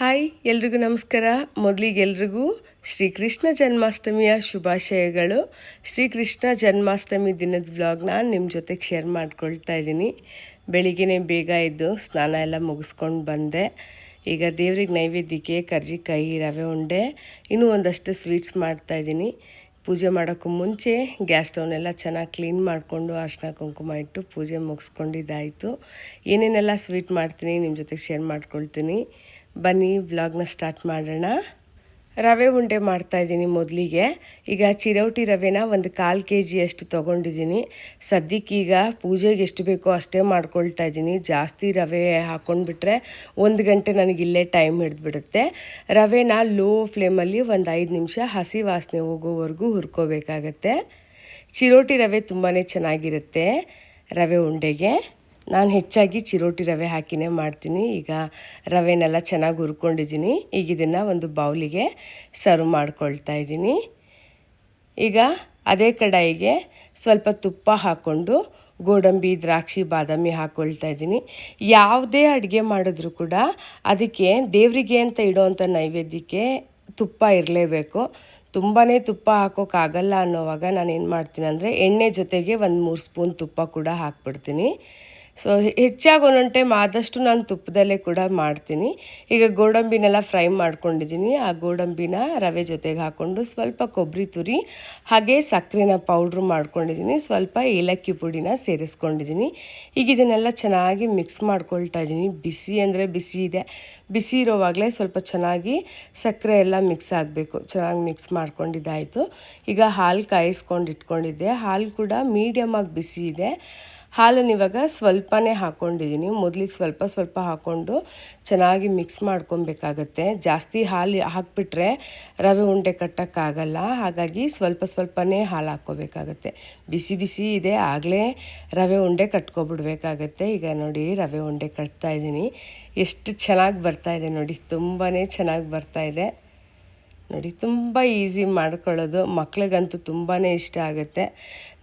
Hi, ಎಲ್ರಿಗೂ ನಮಸ್ಕಾರ. ಮೊದಲಿಗೆ ಎಲ್ರಿಗೂ ಶ್ರೀಕೃಷ್ಣ ಜನ್ಮಾಷ್ಟಮಿಯ ಶುಭಾಶಯಗಳು. ಶ್ರೀಕೃಷ್ಣ ಜನ್ಮಾಷ್ಟಮಿ ದಿನದ ವ್ಲಾಗ್ನ ನಿಮ್ಮ ಜೊತೆಗೆ ಶೇರ್ ಮಾಡ್ಕೊಳ್ತಾ ಇದ್ದೀನಿ. ಬೆಳಿಗ್ಗೆ ಬೇಗ ಇದ್ದು ಸ್ನಾನ ಎಲ್ಲ ಮುಗಿಸ್ಕೊಂಡು ಬಂದೆ. ಈಗ ದೇವ್ರಿಗೆ ನೈವೇದ್ಯಕ್ಕೆ ಕರ್ಜಿಕಾಯಿ, ರವೆ ಉಂಡೆ, ಇನ್ನೂ ಒಂದಷ್ಟು ಸ್ವೀಟ್ಸ್ ಮಾಡ್ತಾಯಿದ್ದೀನಿ ಪೂಜೆ ಮಾಡೋಕ್ಕೂ ಮುಂಚೆ ಗ್ಯಾಸ್ ಸ್ಟವ್ನೆಲ್ಲ ಚೆನ್ನಾಗಿ ಕ್ಲೀನ್ ಮಾಡಿಕೊಂಡು ಅರ್ಶಿನ ಕುಂಕುಮ ಇಟ್ಟು ಪೂಜೆ ಮುಗಿಸ್ಕೊಂಡಿದ್ದಾಯಿತು. ಏನೇನೆಲ್ಲ ಸ್ವೀಟ್ ಮಾಡ್ತೀನಿ ನಿಮ್ಮ ಜೊತೆಗೆ ಶೇರ್ ಮಾಡ್ಕೊಳ್ತೀನಿ. ಬನ್ನಿ ವ್ಲಾಗ್ನ ಸ್ಟಾರ್ಟ್ ಮಾಡೋಣ. ರವೆ ಉಂಡೆ ಮಾಡ್ತಾಯಿದ್ದೀನಿ ಮೊದಲಿಗೆ. ಈಗ ಚಿರೌಟಿ ರವೆನ ಒಂದು ಕಾಲು ಕೆ ಜಿಯಷ್ಟು ತೊಗೊಂಡಿದ್ದೀನಿ. ಸದ್ಯಕ್ಕೀಗ ಪೂಜೆಗೆ ಎಷ್ಟು ಬೇಕೋ ಅಷ್ಟೇ ಮಾಡ್ಕೊಳ್ತಾ ಇದ್ದೀನಿ. ಜಾಸ್ತಿ ರವೆ ಹಾಕ್ಕೊಂಡ್ಬಿಟ್ರೆ ಒಂದು ಗಂಟೆ ನನಗೆ ಇಲ್ಲೇ ಟೈಮ್ ಹಿಡಿದ್ಬಿಡುತ್ತೆ. ರವೆನ ಲೋ ಫ್ಲೇಮಲ್ಲಿ ಒಂದು ಐದು ನಿಮಿಷ ಹಸಿ ವಾಸನೆ ಹೋಗೋವರೆಗೂ ಹುರ್ಕೋಬೇಕಾಗತ್ತೆ. ಚಿರೋಟಿ ರವೆ ತುಂಬಾ ಚೆನ್ನಾಗಿರುತ್ತೆ ರವೆ ಉಂಡೆಗೆ. ನಾನು ಹೆಚ್ಚಾಗಿ ಚಿರೋಟಿ ರವೆ ಹಾಕಿನೇ ಮಾಡ್ತೀನಿ. ಈಗ ರವೆನೆಲ್ಲ ಚೆನ್ನಾಗಿ ಹುರ್ಕೊಂಡಿದ್ದೀನಿ. ಈಗ ಇದನ್ನು ಒಂದು ಬೌಲಿಗೆ ಸರ್ವ್ ಮಾಡ್ಕೊಳ್ತಾ ಇದ್ದೀನಿ. ಈಗ ಅದೇ ಕಡಾಯಿಗೆ ಸ್ವಲ್ಪ ತುಪ್ಪ ಹಾಕ್ಕೊಂಡು ಗೋಡಂಬಿ, ದ್ರಾಕ್ಷಿ, ಬಾದಾಮಿ ಹಾಕ್ಕೊಳ್ತಾ ಇದ್ದೀನಿ. ಯಾವುದೇ ಅಡುಗೆ ಮಾಡಿದ್ರೂ ಕೂಡ ಅದಕ್ಕೆ ದೇವರಿಗೆ ಅಂತ ಇಡೋವಂಥ ನೈವೇದ್ಯಕ್ಕೆ ತುಪ್ಪ ಇರಲೇಬೇಕು. ತುಂಬಾ ತುಪ್ಪ ಹಾಕೋಕ್ಕಾಗಲ್ಲ ಅನ್ನೋವಾಗ ನಾನು ಏನು ಮಾಡ್ತೀನಿ ಅಂದರೆ ಎಣ್ಣೆ ಜೊತೆಗೆ ಒಂದು ಮೂರು ಸ್ಪೂನ್ ತುಪ್ಪ ಕೂಡ ಹಾಕ್ಬಿಡ್ತೀನಿ. ಸೊ ಹೆಚ್ಚಾಗಿ ಒಂದೊಂದು ಆದಷ್ಟು ನಾನು ತುಪ್ಪದಲ್ಲೇ ಕೂಡ ಮಾಡ್ತೀನಿ. ಈಗ ಗೋಡಂಬಿನೆಲ್ಲ ಫ್ರೈ ಮಾಡ್ಕೊಂಡಿದ್ದೀನಿ. ಆ ಗೋಡಂಬಿನ ರವೆ ಜೊತೆಗೆ ಹಾಕ್ಕೊಂಡು ಸ್ವಲ್ಪ ಕೊಬ್ಬರಿ ತುರಿ, ಹಾಗೆ ಸಕ್ಕರೆನ ಪೌಡ್ರ್ ಮಾಡ್ಕೊಂಡಿದ್ದೀನಿ. ಸ್ವಲ್ಪ ಏಲಕ್ಕಿ ಪುಡಿನ ಸೇರಿಸ್ಕೊಂಡಿದ್ದೀನಿ. ಈಗ ಇದನ್ನೆಲ್ಲ ಚೆನ್ನಾಗಿ ಮಿಕ್ಸ್ ಮಾಡ್ಕೊಳ್ತಾ ಇದ್ದೀನಿ. ಬಿಸಿ ಅಂದರೆ ಬಿಸಿ ಇದೆ. ಬಿಸಿ ಇರೋವಾಗಲೇ ಸ್ವಲ್ಪ ಚೆನ್ನಾಗಿ ಸಕ್ಕರೆ ಎಲ್ಲ ಮಿಕ್ಸ್ ಆಗಬೇಕು. ಚೆನ್ನಾಗಿ ಮಿಕ್ಸ್ ಮಾಡ್ಕೊಂಡಿದ್ದಾಯಿತು. ಈಗ ಹಾಲು ಕಾಯಿಸ್ಕೊಂಡು ಇಟ್ಕೊಂಡಿದ್ದೆ ಹಾಲು ಕೂಡ ಮೀಡಿಯಮಾಗಿ ಬಿಸಿ ಇದೆ. ಹಾಲನ್ನು ಇವಾಗ ಸ್ವಲ್ಪನೇ ಹಾಕ್ಕೊಂಡಿದ್ದೀನಿ ಮೊದಲಿಗೆ ಸ್ವಲ್ಪ ಸ್ವಲ್ಪ ಹಾಕ್ಕೊಂಡು ಚೆನ್ನಾಗಿ ಮಿಕ್ಸ್ ಮಾಡ್ಕೊಬೇಕಾಗತ್ತೆ. ಜಾಸ್ತಿ ಹಾಲು ಹಾಕಿಬಿಟ್ರೆ ರವೆ ಉಂಡೆ ಕಟ್ಟೋಕ್ಕಾಗಲ್ಲ. ಹಾಗಾಗಿ ಸ್ವಲ್ಪ ಸ್ವಲ್ಪನೇ ಹಾಲು ಹಾಕ್ಕೋಬೇಕಾಗತ್ತೆ. ಬಿಸಿ ಬಿಸಿ ಇದೆ. ಆಗಲೇ ರವೆ ಉಂಡೆ ಕಟ್ಕೊಬಿಡ್ಬೇಕಾಗತ್ತೆ. ಈಗ ನೋಡಿ ರವೆ ಉಂಡೆ ಕಟ್ತಾ ಇದ್ದೀನಿ. ಎಷ್ಟು ಚೆನ್ನಾಗಿ ಬರ್ತಾಯಿದೆ ನೋಡಿ. ತುಂಬಾ ಚೆನ್ನಾಗಿ ಬರ್ತಾಯಿದೆ ನೋಡಿ, ತುಂಬ ಈಸಿ ಮಾಡ್ಕೊಳ್ಳೋದು. ಮಕ್ಳಿಗಂತೂ ತುಂಬಾ ಇಷ್ಟ ಆಗುತ್ತೆ.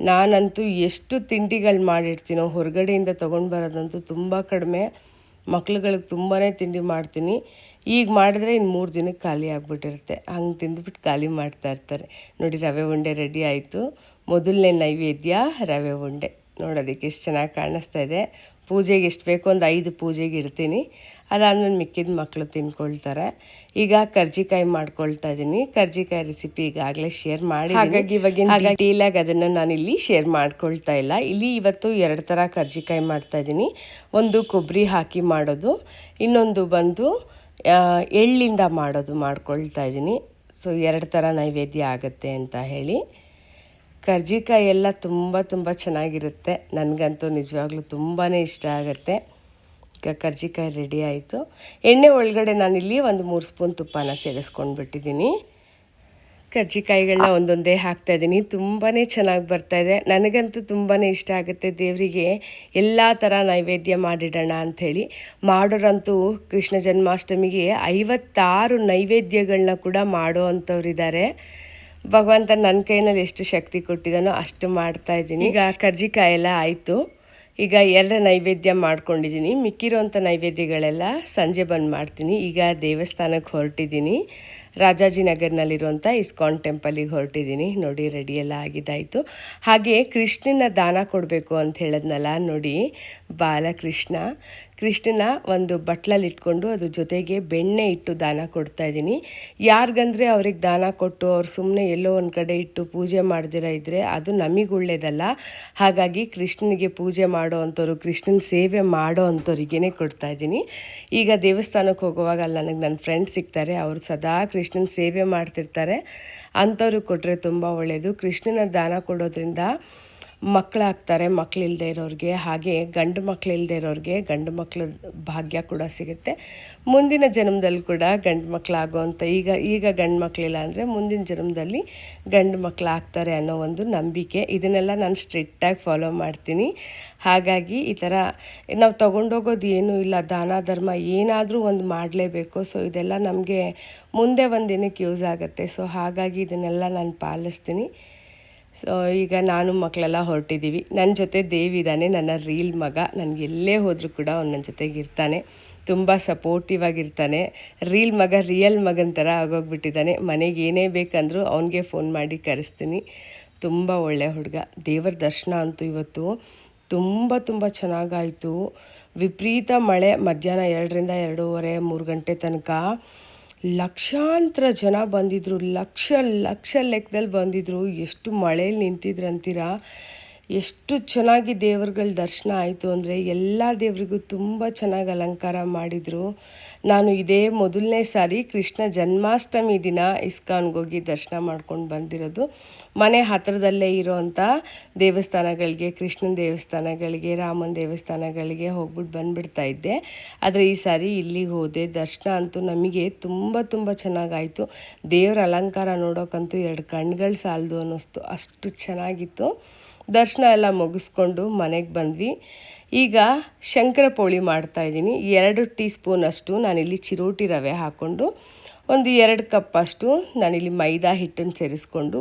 ನಾನಂತೂ ಎಷ್ಟು ತಿಂಡಿಗಳು ಮಾಡಿರ್ತೀನೋ, ಹೊರಗಡೆಯಿಂದ ತೊಗೊಂಡು ಬರೋದಂತೂ ತುಂಬ ಕಡಿಮೆ. ಮಕ್ಳುಗಳಿಗೆ ತುಂಬಾ ತಿಂಡಿ ಮಾಡ್ತೀನಿ. ಈಗ ಮಾಡಿದ್ರೆ ಇನ್ನು ಮೂರು ದಿನಕ್ಕೆ ಖಾಲಿ ಆಗಿಬಿಟ್ಟಿರುತ್ತೆ. ಹಂಗೆ ತಿಂದುಬಿಟ್ಟು ಖಾಲಿ ಮಾಡ್ತಾ ಇರ್ತಾರೆ. ನೋಡಿ, ರವೆ ಉಂಡೆ ರೆಡಿ ಆಯಿತು. ಮೊದಲನೇ ನೈವೇದ್ಯ, ರವೆ ಉಂಡೆ. ನೋಡೋದಕ್ಕೆ ಎಷ್ಟು ಚೆನ್ನಾಗಿ ಕಾಣಿಸ್ತಾ ಇದೆ. ಪೂಜೆಗೆ ಎಷ್ಟು ಬೇಕೋ ಒಂದು ಐದು ಪೂಜೆಗೆ ಇಡ್ತೀನಿ. ಅದಾದ್ಮೇಲೆ ಮಿಕ್ಕಿದ ಮಕ್ಕಳು ತಿನ್ಕೊಳ್ತಾರೆ. ಈಗ ಕರ್ಜಿಕಾಯಿ ಮಾಡ್ಕೊಳ್ತಾ ಇದ್ದೀನಿ ಕರ್ಜಿಕಾಯಿ ರೆಸಿಪಿ ಈಗಾಗಲೇ ಶೇರ್ ಮಾಡಿ ಹಾಗಾಗಿ ಇವಾಗ ಡೀಲಾಗಿ ಅದನ್ನು ನಾನು ಇಲ್ಲಿ ಶೇರ್ ಮಾಡ್ಕೊಳ್ತಾ ಇಲ್ಲ. ಇಲ್ಲಿ ಇವತ್ತು ಎರಡು ಥರ ಕರ್ಜಿಕಾಯಿ ಮಾಡ್ತಾ ಇದ್ದೀನಿ ಒಂದು ಕೊಬ್ಬರಿ ಹಾಕಿ ಮಾಡೋದು. ಇನ್ನೊಂದು ಬಂದು ಎಳ್ಳಿಂದ ಮಾಡೋದು ಮಾಡ್ಕೊಳ್ತಾ ಇದ್ದೀನಿ ಸೊ ಎರಡು ಥರ ನೈವೇದ್ಯ ಆಗುತ್ತೆ ಅಂತ ಹೇಳಿ. ಕರ್ಜಿಕಾಯಿ ಎಲ್ಲ ತುಂಬ ತುಂಬ ಚೆನ್ನಾಗಿರುತ್ತೆ. ನನಗಂತೂ ನಿಜವಾಗ್ಲೂ ತುಂಬಾ ಇಷ್ಟ ಆಗುತ್ತೆ. ಕರ್ಜಿಕಾಯಿ ರೆಡಿ ಆಯಿತು. ಎಣ್ಣೆ ಒಳಗಡೆ ನಾನಿಲ್ಲಿ ಒಂದು ಮೂರು ಸ್ಪೂನ್ ತುಪ್ಪನ ಸೇರಿಸ್ಕೊಂಡು ಬಿಟ್ಟಿದ್ದೀನಿ ಕರ್ಜಿಕಾಯಿಗಳನ್ನ ಒಂದೊಂದೇ ಹಾಕ್ತಾಯಿದ್ದೀನಿ ತುಂಬಾ ಚೆನ್ನಾಗಿ ಬರ್ತಾ ಇದೆ. ನನಗಂತೂ ತುಂಬಾ ಇಷ್ಟ ಆಗುತ್ತೆ ದೇವರಿಗೆ ಎಲ್ಲ ಥರ ನೈವೇದ್ಯ ಮಾಡಿಡೋಣ ಅಂಥೇಳಿ. ಮಾಡೋರಂತೂ ಕೃಷ್ಣ ಜನ್ಮಾಷ್ಟಮಿಗೆ ಐವತ್ತಾರು ನೈವೇದ್ಯಗಳನ್ನ ಕೂಡ ಮಾಡೋ ಅಂಥವ್ರಿದ್ದಾರೆ. ಭಗವಂತ ನನ್ನ ಕೈನಲ್ಲಿ ಎಷ್ಟು ಶಕ್ತಿ ಕೊಟ್ಟಿದ್ದಾನೋ ಅಷ್ಟು ಮಾಡ್ತಾಯಿದ್ದೀನಿ ಈಗ ಕರ್ಜಿಕಾಯಿ ಎಲ್ಲ ಆಯಿತು. ಈಗ ಎರಡು ನೈವೇದ್ಯ ಮಾಡ್ಕೊಂಡಿದ್ದೀನಿ. ಮಿಕ್ಕಿರೋಂಥ ನೈವೇದ್ಯಗಳೆಲ್ಲ ಸಂಜೆ ಬಂದು ಮಾಡ್ತೀನಿ. ಈಗ ದೇವಸ್ಥಾನಕ್ಕೆ ಹೊರಟಿದ್ದೀನಿ. ರಾಜಾಜಿನಗರ್ನಲ್ಲಿರುವಂಥ ಇಸ್ಕಾನ್ ಟೆಂಪಲಿಗೆ ಹೊರಟಿದ್ದೀನಿ. ನೋಡಿ, ರೆಡಿ ಎಲ್ಲ ಆಗಿದ್ದಾಯಿತು. ಹಾಗೆ ಕೃಷ್ಣನ ದಾನ ಕೊಡಬೇಕು ಅಂತ ಹೇಳಿದ್ನಲ್ಲ, ನೋಡಿ. ಬಾಲಕೃಷ್ಣ. ಕೃಷ್ಣನ ಒಂದು ಬಟ್ಲಲ್ಲಿ ಇಟ್ಕೊಂಡು ಅದ್ರ ಜೊತೆಗೆ ಬೆಣ್ಣೆ ಇಟ್ಟು ದಾನ ಕೊಡ್ತಾ ಇದ್ದೀನಿ. ಯಾರಿಗಂದರೆ ಅವ್ರಿಗೆ ದಾನ ಕೊಟ್ಟು ಅವ್ರು ಸುಮ್ಮನೆ ಎಲ್ಲೋ ಒಂದು ಕಡೆ ಇಟ್ಟು ಪೂಜೆ ಮಾಡ್ದಿರ ಇದ್ದರೆ ಅದು ನಮಗೆ ಒಳ್ಳೇದಲ್ಲ. ಹಾಗಾಗಿ ಕೃಷ್ಣನಿಗೆ ಪೂಜೆ ಮಾಡೋ ಅಂಥವ್ರು, ಕೃಷ್ಣನ ಸೇವೆ ಮಾಡೋ ಅಂಥವ್ರಿಗೇ ಕೊಡ್ತಾ ಇದ್ದೀನಿ. ಈಗ ದೇವಸ್ಥಾನಕ್ಕೆ ಹೋಗುವಾಗ ಅಲ್ಲಿ ನನಗೆ ನನ್ನ ಫ್ರೆಂಡ್ಸ್ ಸಿಗ್ತಾರೆ, ಅವರು ಸದಾ ಕೃಷ್ಣನ ಸೇವೆ ಮಾಡ್ತಿರ್ತಾರೆ. ಅಂಥವ್ರಿಗೆ ಕೊಟ್ಟರೆ ತುಂಬ ಒಳ್ಳೆಯದು ಕೃಷ್ಣನ ದಾನ ಕೊಡೋದ್ರಿಂದ ಮಕ್ಕಳಾಗ್ತಾರೆ ಮಕ್ಕಳಿಲ್ಲದೆ ಇರೋರಿಗೆ. ಹಾಗೆ ಗಂಡು ಮಕ್ಕಳಿಲ್ಲದೆ ಇರೋರಿಗೆ ಗಂಡು ಮಕ್ಕಳ ಭಾಗ್ಯ ಕೂಡ ಸಿಗುತ್ತೆ. ಮುಂದಿನ ಜನ್ಮದಲ್ಲಿ ಕೂಡ ಗಂಡು ಮಕ್ಕಳಾಗುವಂಥ ಈಗ ಈಗ ಗಂಡು ಮಕ್ಕಳಿಲ್ಲ ಅಂದರೆ ಮುಂದಿನ ಜನ್ಮದಲ್ಲಿ ಗಂಡು ಮಕ್ಕಳಾಗ್ತಾರೆ ಅನ್ನೋ ಒಂದು ನಂಬಿಕೆ. ಇದನ್ನೆಲ್ಲ ನಾನು ಸ್ಟ್ರಿಕ್ಟಾಗಿ ಫಾಲೋ ಮಾಡ್ತೀನಿ. ಹಾಗಾಗಿ ಈ ಥರ ನಾವು ತೊಗೊಂಡೋಗೋದು ಏನೂ ಇಲ್ಲ, ದಾನ, ಧರ್ಮ ಏನಾದರೂ ಒಂದು ಮಾಡಲೇಬೇಕು. ಸೊ, ಇದೆಲ್ಲ ನಮಗೆ ಮುಂದೆ ಒಂದು ದಿನಕ್ಕೆ ಯೂಸ್ ಆಗುತ್ತೆ. ಸೊ, ಹಾಗಾಗಿ ಇದನ್ನೆಲ್ಲ ನಾನು ಪಾಲಿಸ್ತೀನಿ. ಸೊ ಈಗ ನಾನು ಮಕ್ಕಳೆಲ್ಲ ಹೊರಟಿದ್ದೀವಿ. ನನ್ನ ಜೊತೆ ದೇವಿದಾನೆ ನನ್ನ ರೀಲ್ ಮಗ. ನನಗೆ ಎಲ್ಲೇ ಹೋದರೂ ಕೂಡ ಅವ್ನು ನನ್ನ ಜೊತೆಗೆ ಇರ್ತಾನೆ. ತುಂಬ ಸಪೋರ್ಟಿವ್ ಆಗಿರ್ತಾನೆ. ರೀಲ್ ಮಗ ರಿಯಲ್ ಮಗನ ಥರ ಆಗೋಗ್ಬಿಟ್ಟಿದ್ದಾನೆ. ಮನೆಗೆ ಏನೇ ಬೇಕಂದರೂ ಅವನಿಗೆ ಫೋನ್ ಮಾಡಿ ಕರೆಸ್ತೀನಿ. ತುಂಬ ಒಳ್ಳೆಯ ಹುಡುಗ. ದೇವರ ದರ್ಶನ ಅಂತೂ ಇವತ್ತು ತುಂಬ ತುಂಬ ಚೆನ್ನಾಗಾಯಿತು. ವಿಪರೀತ ಮಳೆ ಮಧ್ಯಾಹ್ನ ಎರಡರಿಂದ ಎರಡೂವರೆ, ಮೂರು ಗಂಟೆ ತನಕ. ಲಕ್ಷಾಂತರ ಜನ ಬಂದಿದ್ದರು ಲಕ್ಷ ಲಕ್ಷ ಲೆಕ್ಕದಲ್ಲಿ ಬಂದಿದ್ದರು ಎಷ್ಟು ಮಳೇಲಿ ನಿಂತಿದ್ರು ಅಂತೀರಾ? ಎಷ್ಟು ಚೆನ್ನಾಗಿ ದೇವ್ರುಗಳ ದರ್ಶನ ಆಯಿತು ಅಂದರೆ ಎಲ್ಲ ದೇವರಿಗೂ ತುಂಬ ಚೆನ್ನಾಗಿ ಅಲಂಕಾರ ಮಾಡಿದರು. ನಾನು ಇದೇ ಮೊದಲನೇ ಸಾರಿ ಕೃಷ್ಣ ಜನ್ಮಾಷ್ಟಮಿ ದಿನ ಇಸ್ಕಾನ್ಗೆ ಹೋಗಿ ದರ್ಶನ ಮಾಡ್ಕೊಂಡು ಬಂದಿರೋದು. ಮನೆ ಹತ್ತಿರದಲ್ಲೇ ಇರೋವಂಥ ದೇವಸ್ಥಾನಗಳಿಗೆ, ಕೃಷ್ಣನ ದೇವಸ್ಥಾನಗಳಿಗೆ, ರಾಮನ ದೇವಸ್ಥಾನಗಳಿಗೆ ಹೋಗ್ಬಿಟ್ಟು ಬಂದುಬಿಡ್ತಾ ಇದ್ದೆ. ಆದರೆ ಈ ಸಾರಿ ಇಲ್ಲಿಗೆ ಹೋದೆ. ದರ್ಶನ ಅಂತೂ ನಮಗೆ ತುಂಬ ತುಂಬ ಚೆನ್ನಾಗಾಯಿತು. ದೇವರ ಅಲಂಕಾರ ನೋಡೋಕ್ಕಂತೂ ಎರಡು ಕಣ್ಗಳು ಸಾಲದು ಅನ್ನಿಸ್ತು. ಅಷ್ಟು ಚೆನ್ನಾಗಿತ್ತು. ದರ್ಶನ ಎಲ್ಲ ಮುಗಿಸ್ಕೊಂಡು ಮನೆಗೆ ಬಂದ್ವಿ. ಈಗ ಶಂಕರ ಪೋಳಿ ಮಾಡ್ತಾಯಿದ್ದೀನಿ ಎರಡು ಟೀ ಸ್ಪೂನಷ್ಟು ನಾನಿಲ್ಲಿ ಚಿರೋಟಿ ರವೆ ಹಾಕ್ಕೊಂಡು ಒಂದು ಎರಡು ಕಪ್ಪಷ್ಟು ನಾನಿಲ್ಲಿ ಮೈದಾ ಹಿಟ್ಟನ್ನು ಸೇರಿಸ್ಕೊಂಡು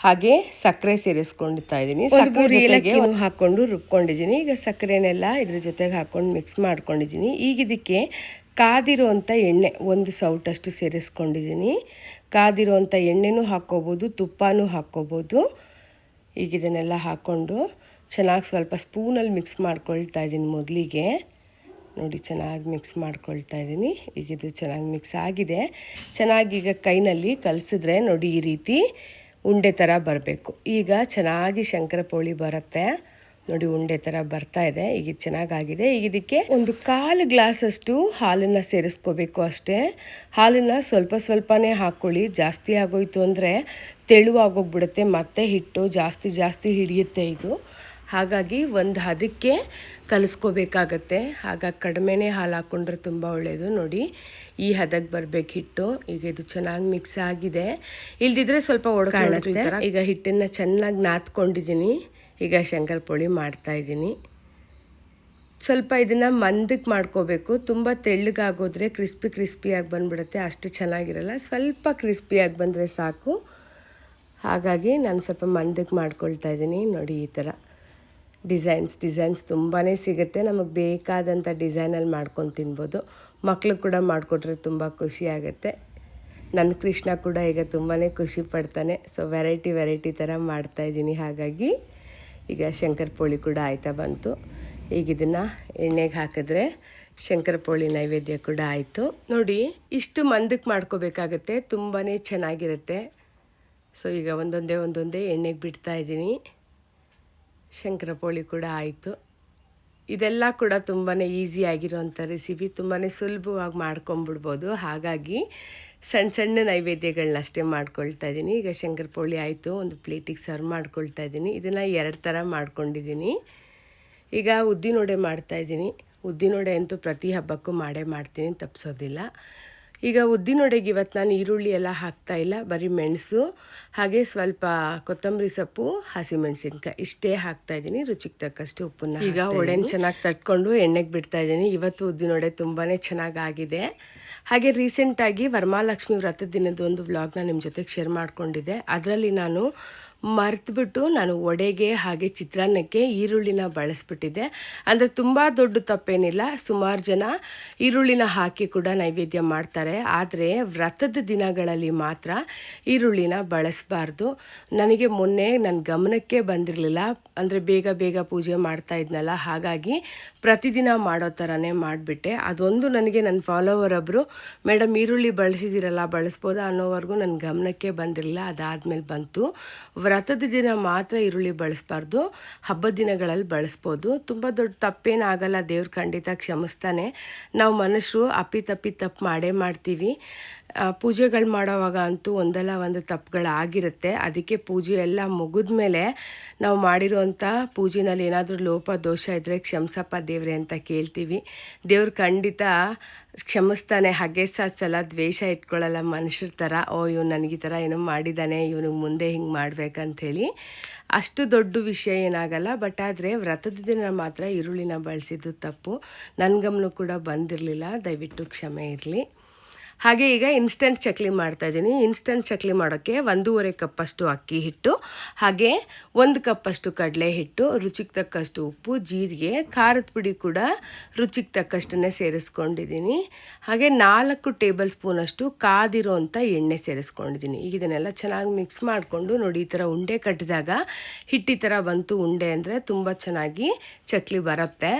ಹಾಗೆ ಸಕ್ಕರೆ ಸೇರಿಸ್ಕೊಂಡಿರ್ತಾ ಇದ್ದೀನಿ. ಸಕ್ಕರೆ ಜೊತೆಗೆ ಹಾಕ್ಕೊಂಡು ರುಬ್ಕೊಂಡಿದ್ದೀನಿ. ಈಗ ಸಕ್ಕರೆನೆಲ್ಲ ಇದ್ರ ಜೊತೆಗೆ ಹಾಕ್ಕೊಂಡು ಮಿಕ್ಸ್ ಮಾಡ್ಕೊಂಡಿದ್ದೀನಿ. ಈಗ ಇದಕ್ಕೆ ಕಾದಿರುವಂಥ ಎಣ್ಣೆ ಒಂದು ಸೌಟಷ್ಟು ಸೇರಿಸ್ಕೊಂಡಿದ್ದೀನಿ. ಕಾದಿರುವಂಥ ಎಣ್ಣೆನೂ ಹಾಕ್ಕೋಬೋದು ತುಪ್ಪನೂ ಹಾಕ್ಕೋಬೋದು. ಈಗ ಇದನ್ನೆಲ್ಲ ಹಾಕ್ಕೊಂಡು ಚೆನ್ನಾಗಿ ಸ್ವಲ್ಪ ಸ್ಪೂನಲ್ಲಿ ಮಿಕ್ಸ್ ಮಾಡ್ಕೊಳ್ತಾ ಇದ್ದೀನಿ ಮೊದಲಿಗೆ. ನೋಡಿ, ಚೆನ್ನಾಗಿ ಮಿಕ್ಸ್ ಮಾಡ್ಕೊಳ್ತಾ ಇದ್ದೀನಿ. ಈಗ ಇದು ಚೆನ್ನಾಗಿ ಮಿಕ್ಸ್ ಆಗಿದೆ. ಚೆನ್ನಾಗಿ ಈಗ ಕೈನಲ್ಲಿ ಕಲಸಿದ್ರೆ ನೋಡಿ ಈ ರೀತಿ ಉಂಡೆ ಥರ ಬರಬೇಕು. ಈಗ ಚೆನ್ನಾಗಿ ಶಂಕರ ಪೋಳಿ ಬರುತ್ತೆ. ನೋಡಿ, ಉಂಡೆ ಥರ ಬರ್ತಾ ಇದೆ. ಈಗ ಚೆನ್ನಾಗಾಗಿದೆ ಈಗ ಇದಕ್ಕೆ ಒಂದು ಕಾಲು ಗ್ಲಾಸಷ್ಟು ಹಾಲನ್ನು ಸೇರಿಸ್ಕೋಬೇಕು ಅಷ್ಟೇ. ಹಾಲನ್ನು ಸ್ವಲ್ಪ ಸ್ವಲ್ಪನೇ ಹಾಕ್ಕೊಳ್ಳಿ. ಜಾಸ್ತಿ ಆಗೋಯ್ತು ಅಂದರೆ ತೆಳುವಾಗೋಗ್ಬಿಡುತ್ತೆ. ಮತ್ತೆ ಹಿಟ್ಟು ಜಾಸ್ತಿ ಜಾಸ್ತಿ ಹಿಡಿಯುತ್ತೆ ಇದು. ಹಾಗಾಗಿ ಒಂದು ಹದಕ್ಕೆ ಕಲಿಸ್ಕೋಬೇಕಾಗತ್ತೆ. ಹಾಗಾಗಿ ಕಡಿಮೆನೇ ಹಾಲು ಹಾಕ್ಕೊಂಡ್ರೆ ತುಂಬ ಒಳ್ಳೆಯದು ನೋಡಿ ಈ ಹದಕ್ಕೆ ಬರಬೇಕು ಹಿಟ್ಟು. ಈಗ ಇದು ಚೆನ್ನಾಗಿ ಮಿಕ್ಸ್ ಆಗಿದೆ. ಇಲ್ದಿದ್ರೆ ಸ್ವಲ್ಪ ಒಡ್ಕಾಣುತ್ತೆ ಈಗ ಹಿಟ್ಟನ್ನು ಚೆನ್ನಾಗಿ ನಾದ್ಕೊಂಡಿದ್ದೀನಿ. ಈಗ ಶಂಕರ್ ಪೋಳಿ ಮಾಡ್ತಾಯಿದ್ದೀನಿ ಸ್ವಲ್ಪ ಇದನ್ನು ಮಂದಕ್ಕೆ ಮಾಡ್ಕೋಬೇಕು. ತುಂಬ ತೆಳ್ಳಗಾಗೋದ್ರೆ ಕ್ರಿಸ್ಪಿ ಕ್ರಿಸ್ಪಿಯಾಗಿ ಬಂದುಬಿಡುತ್ತೆ. ಅಷ್ಟು ಚೆನ್ನಾಗಿರಲ್ಲ. ಸ್ವಲ್ಪ ಕ್ರಿಸ್ಪಿಯಾಗಿ ಬಂದರೆ ಸಾಕು. ಹಾಗಾಗಿ ನಾನು ಸ್ವಲ್ಪ ಮಂದಕ್ಕೆ ಮಾಡ್ಕೊಳ್ತಾ ಇದ್ದೀನಿ. ನೋಡಿ ಈ ಥರ. ಡಿಸೈನ್ಸ್ ಡಿಸೈನ್ಸ್ ತುಂಬಾ ಸಿಗುತ್ತೆ. ನಮಗೆ ಬೇಕಾದಂಥ ಡಿಸೈನಲ್ಲಿ ಮಾಡ್ಕೊಂಡು ತಿನ್ಬೋದು. ಮಕ್ಕಳು ಕೂಡ ಮಾಡಿಕೊಟ್ರೆ ತುಂಬ ಖುಷಿಯಾಗುತ್ತೆ ನನ್ನ ಕೃಷ್ಣ ಕೂಡ ಈಗ ತುಂಬಾ ಖುಷಿ ಪಡ್ತಾನೆ. ಸೊ ವೆರೈಟಿ ವೆರೈಟಿ ಥರ ಮಾಡ್ತಾಯಿದ್ದೀನಿ ಹಾಗಾಗಿ ಈಗ ಶಂಕರ ಪೋಳಿ ಕೂಡ ಆಯ್ತಾ ಬಂತು. ಈಗ ಇದನ್ನು ಎಣ್ಣೆಗೆ ಹಾಕಿದ್ರೆ ಶಂಕರ ಪೋಳಿ ನೈವೇದ್ಯ ಕೂಡ ಆಯಿತು. ನೋಡಿ, ಇಷ್ಟು ಮಂದಕ್ಕೆ ಮಾಡ್ಕೋಬೇಕಾಗತ್ತೆ. ತುಂಬಾ ಚೆನ್ನಾಗಿರುತ್ತೆ. ಸೊ ಈಗ ಒಂದೊಂದೇ ಒಂದೊಂದೇ ಎಣ್ಣೆಗೆ ಬಿಡ್ತಾ ಇದ್ದೀನಿ. ಶಂಕರ ಪೋಳಿ ಕೂಡ ಆಯಿತು. ಇದೆಲ್ಲ ಕೂಡ ತುಂಬಾ ಈಸಿ ಆಗಿರುವಂಥ ರೆಸಿಪಿ ತುಂಬಾ ಸುಲಭವಾಗಿ ಮಾಡ್ಕೊಂಬಿಡ್ಬೋದು ಹಾಗಾಗಿ ಸಣ್ಣ ಸಣ್ಣ ನೈವೇದ್ಯಗಳನ್ನ ಅಷ್ಟೇ ಮಾಡ್ಕೊಳ್ತಾ ಇದ್ದೀನಿ ಈಗ ಶಂಕರಪೋಳಿ ಆಯಿತು, ಒಂದು ಪ್ಲೇಟಿಗೆ ಸರ್ವ್ ಮಾಡ್ಕೊಳ್ತಾ ಇದ್ದೀನಿ ಇದನ್ನು ಎರಡು ಥರ ಮಾಡ್ಕೊಂಡಿದ್ದೀನಿ ಈಗ ಉದ್ದಿನೊಡೆ ಮಾಡ್ತಾಯಿದ್ದೀನಿ ಉದ್ದಿನೊಡೆ ಅಂತೂ ಪ್ರತಿ ಹಬ್ಬಕ್ಕೂ ಮಾಡೇ ಮಾಡ್ತೀನಿ ತಪ್ಪಿಸೋದಿಲ್ಲ ಈಗ ಉದ್ದಿನೊಡೆಗೆ ಇವತ್ತು ನಾನು ಈರುಳ್ಳಿ ಎಲ್ಲ ಹಾಕ್ತಾ ಇಲ್ಲ ಬರೀ ಮೆಣಸು ಹಾಗೆ ಸ್ವಲ್ಪ ಕೊತ್ತಂಬರಿ ಸೊಪ್ಪು ಹಸಿಮೆಣಸಿನ್ಕಾಯಿ. ಇಷ್ಟೇ ಹಾಕ್ತಾ ಇದ್ದೀನಿ ರುಚಿಗೆ ತಕ್ಕಷ್ಟು ಉಪ್ಪನ್ನ ಈಗ ಒಡೆನ ಚೆನ್ನಾಗಿ ತಟ್ಕೊಂಡು ಎಣ್ಣೆಗೆ ಬಿಡ್ತಾ ಇದ್ದೀನಿ. ಇವತ್ತು ಉದ್ದಿನೊಡೆ ತುಂಬಾ ಚೆನ್ನಾಗಾಗಿದೆ. ಹಾಗೆ ರೀಸೆಂಟಾಗಿ ವರಮಹಾಲಕ್ಷ್ಮಿ ವ್ರತದ ದಿನದ ಒಂದು ವ್ಲಾಗ್ನ ನಿಮ್ಮ ಜೊತೆಗೆ ಶೇರ್ ಮಾಡ್ಕೊಂಡಿದ್ದೆ. ಅದರಲ್ಲಿ ನಾನು ಮರೆತುಬಿಟ್ಟು ನಾನು ಒಡೆಗೆ ಹಾಗೆ ಚಿತ್ರಾನ್ನಕ್ಕೆ ಈರುಳ್ಳಿನ ಬಳಸ್ಬಿಟ್ಟಿದ್ದೆ. ಅಂದರೆ ತುಂಬ ದೊಡ್ಡ ತಪ್ಪೇನಿಲ್ಲ, ಸುಮಾರು ಜನ ಈರುಳ್ಳಿನ ಹಾಕಿ ಕೂಡ ನೈವೇದ್ಯ ಮಾಡ್ತಾರೆ. ಆದರೆ ವ್ರತದ ದಿನಗಳಲ್ಲಿ ಮಾತ್ರ ಈರುಳ್ಳಿನ ಬಳಸಬಾರ್ದು. ನನಗೆ ಮೊನ್ನೆ ನನ್ನ ಗಮನಕ್ಕೆ ಬಂದಿರಲಿಲ್ಲ. ಅಂದರೆ ಬೇಗ ಬೇಗ ಪೂಜೆ ಮಾಡ್ತಾ ಇದ್ನಲ್ಲ, ಹಾಗಾಗಿ ಪ್ರತಿದಿನ ಮಾಡೋ ಥರನೇ ಮಾಡಿಬಿಟ್ಟೆ. ಅದೊಂದು ನನಗೆ ನನ್ನ ಫಾಲೋವರ್ ಒಬ್ಬರು ಮೇಡಮ್ ಈರುಳ್ಳಿ ಬಳಸಿದ್ದೀರಲ್ಲ, ಬಳಸ್ಬೋದಾ ಅನ್ನೋವರೆಗೂ ನನ್ನ ಗಮನಕ್ಕೆ ಬಂದಿರಲಿಲ್ಲ, ಅದಾದಮೇಲೆ ಬಂತು. ವ್ರತದ ದಿನ ಮಾತ್ರ ಈರುಳ್ಳಿ ಬಳಸಬಾರ್ದು. ಹಬ್ಬದ ದಿನಗಳಲ್ಲಿ ಬಳಸ್ಬೋದು. ತುಂಬ ದೊಡ್ಡ ತಪ್ಪೇನಾಗಲ್ಲ ದೇವ್ರು ಖಂಡಿತ ಕ್ಷಮಿಸ್ತಾನೆ. ನಾವು ಮನುಷ್ಯರು ಅಪ್ಪಿ ತಪ್ಪಿ ತಪ್ಪು ಮಾಡೇ ಮಾಡ್ತೀವಿ. ಪೂಜೆಗಳು ಮಾಡೋವಾಗ ಅಂತೂ ಒಂದಲ್ಲ ಒಂದು ತಪ್ಪುಗಳಾಗಿರುತ್ತೆ ಅದಕ್ಕೆ ಪೂಜೆ ಎಲ್ಲ ಮುಗಿದ ಮೇಲೆ ನಾವು ಮಾಡಿರೋವಂಥ ಪೂಜೆನಲ್ಲಿ ಏನಾದರೂ ಲೋಪ, ದೋಷ ಇದ್ದರೆ ಕ್ಷಮಸಪ್ಪ ದೇವ್ರೆ ಅಂತ ಕೇಳ್ತೀವಿ. ದೇವ್ರು ಖಂಡಿತ ಕ್ಷಮಿಸ್ತಾನೆ. ಹಾಗೆ ಸಲ ದ್ವೇಷ ಇಟ್ಕೊಳ್ಳಲ್ಲ ಮನುಷ್ಯರ ಥರ. ಓ, ಇವ್ನು ನನಗೆ ಈ ಥರ ಏನೋ ಮಾಡಿದ್ದಾನೆ ಇವನಿಗೆ ಮುಂದೆ ಹಿಂಗೆ ಮಾಡ್ಬೇಕಂಥೇಳಿ ಅಷ್ಟು ದೊಡ್ಡ ವಿಷಯ ಏನಾಗಲ್ಲ. ಬಟ್ ಆದರೆ ವ್ರತದ ದಿನ ಮಾತ್ರ ಈರುಳ್ಳಿನ ಬಳಸಿದ್ದು ತಪ್ಪು. ನನ್ನ ಗಮನ ಕೂಡ ಬಂದಿರಲಿಲ್ಲ. ದಯವಿಟ್ಟು ಕ್ಷಮೆ ಇರಲಿ. ಹಾಗೆ ಈಗ ಇನ್ಸ್ಟೆಂಟ್ ಚಕ್ಲಿ ಮಾಡ್ತಾ ಇದ್ದೀನಿ. ಇನ್ಸ್ಟಂಟ್ ಚಕ್ಲಿ ಮಾಡೋಕ್ಕೆ ಒಂದೂವರೆ ಕಪ್ಪಷ್ಟು ಅಕ್ಕಿ ಹಿಟ್ಟು, ಹಾಗೆ ಒಂದು ಕಪ್ಪಷ್ಟು ಕಡಲೆ ಹಿಟ್ಟು, ರುಚಿಗೆ ತಕ್ಕಷ್ಟು ಉಪ್ಪು, ಜೀರಿಗೆ, ಖಾರದ ಪುಡಿ ಕೂಡ ರುಚಿಗೆ ತಕ್ಕಷ್ಟನ್ನೇ ಸೇರಿಸ್ಕೊಂಡಿದ್ದೀನಿ. ಹಾಗೆ ನಾಲ್ಕು ಟೇಬಲ್ ಸ್ಪೂನಷ್ಟು ಕಾದಿರೋಂಥ ಎಣ್ಣೆ ಸೇರಿಸ್ಕೊಂಡಿದ್ದೀನಿ. ಈಗ ಇದನ್ನೆಲ್ಲ ಚೆನ್ನಾಗಿ ಮಿಕ್ಸ್ ಮಾಡಿಕೊಂಡು ನೋಡಿ, ಈ ಥರ ಉಂಡೆ ಕಟ್ಟಿದಾಗ ಹಿಟ್ಟಿ ಥರ ಬಂತು ಉಂಡೆ ಅಂದರೆ ತುಂಬ ಚೆನ್ನಾಗಿ ಚಕ್ಲಿ ಬರುತ್ತೆ.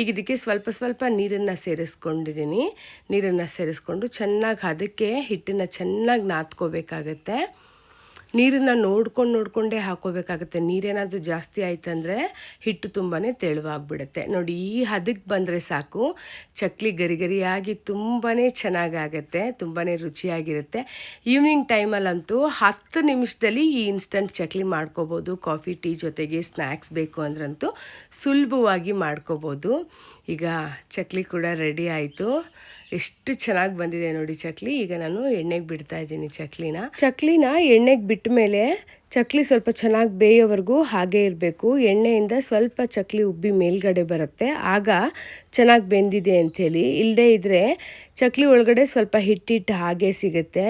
ಈಗ ಇದಕ್ಕೆ ಸ್ವಲ್ಪ ಸ್ವಲ್ಪ ನೀರನ್ನು ಸೇರಿಸ್ಕೊಂಡಿದ್ದೀನಿ. ನೀರನ್ನು ಸೇರಿಸ್ಕೊಂಡು ಚೆನ್ನಾಗಿ ಅದಕ್ಕೆ ಹಿಟ್ಟನ್ನು ಚೆನ್ನಾಗಿ ನಾದ್ಕೋಬೇಕಾಗತ್ತೆ. ನೀರನ್ನು ನೋಡ್ಕೊಂಡು ನೋಡಿಕೊಂಡೇ ಹಾಕೋಬೇಕಾಗತ್ತೆ. ನೀರೇನಾದರೂ ಜಾಸ್ತಿ ಆಯ್ತಂದರೆ ಹಿಟ್ಟು ತುಂಬಾ ತೆಳುವಾಗ್ಬಿಡುತ್ತೆ. ನೋಡಿ, ಈ ಹದಕ್ಕೆ ಬಂದರೆ ಸಾಕು. ಚಕ್ಲಿ ಗರಿ ಗರಿಯಾಗಿ ತುಂಬಾ ಚೆನ್ನಾಗಾಗತ್ತೆ ತುಂಬಾ ರುಚಿಯಾಗಿರುತ್ತೆ. ಈವ್ನಿಂಗ್ ಟೈಮಲ್ಲಂತೂ ಹತ್ತು ನಿಮಿಷದಲ್ಲಿ ಈ ಇನ್ಸ್ಟಂಟ್ ಚಕ್ಲಿ ಮಾಡ್ಕೋಬೋದು. ಕಾಫಿ, ಟೀ ಜೊತೆಗೆ ಸ್ನ್ಯಾಕ್ಸ್ ಬೇಕು ಅಂದ್ರಂತೂ ಸುಲಭವಾಗಿ ಮಾಡ್ಕೋಬೋದು. ಈಗ ಚಕ್ಲಿ ಕೂಡ ರೆಡಿ ಆಯಿತು. ಎಷ್ಟು ಚೆನ್ನಾಗಿ ಬಂದಿದೆ ನೋಡಿ ಚಕ್ಲಿ. ಈಗ ನಾನು ಎಣ್ಣೆಗೆ ಬಿಡ್ತಾ ಇದ್ದೀನಿ ಚಕ್ಲಿನ. ಚಕ್ಲಿನ ಎಣ್ಣೆಗೆ ಬಿಟ್ಟ ಮೇಲೆ ಚಕ್ಲಿ ಸ್ವಲ್ಪ ಚೆನ್ನಾಗಿ ಬೇಯೋವರೆಗೂ ಹಾಗೆ ಇರಬೇಕು. ಎಣ್ಣೆಯಿಂದ ಸ್ವಲ್ಪ ಚಕ್ಲಿ ಉಬ್ಬಿ ಮೇಲ್ಗಡೆ ಬರುತ್ತೆ. ಆಗ ಚೆನ್ನಾಗಿ ಬೆಂದಿದೆ ಅಂಥೇಳಿ. ಇಲ್ಲದೇ ಇದ್ದರೆ ಚಕ್ಲಿ ಒಳಗಡೆ ಸ್ವಲ್ಪ ಹಿಟ್ಟಿಟ್ಟು ಹಾಗೆ ಸಿಗುತ್ತೆ.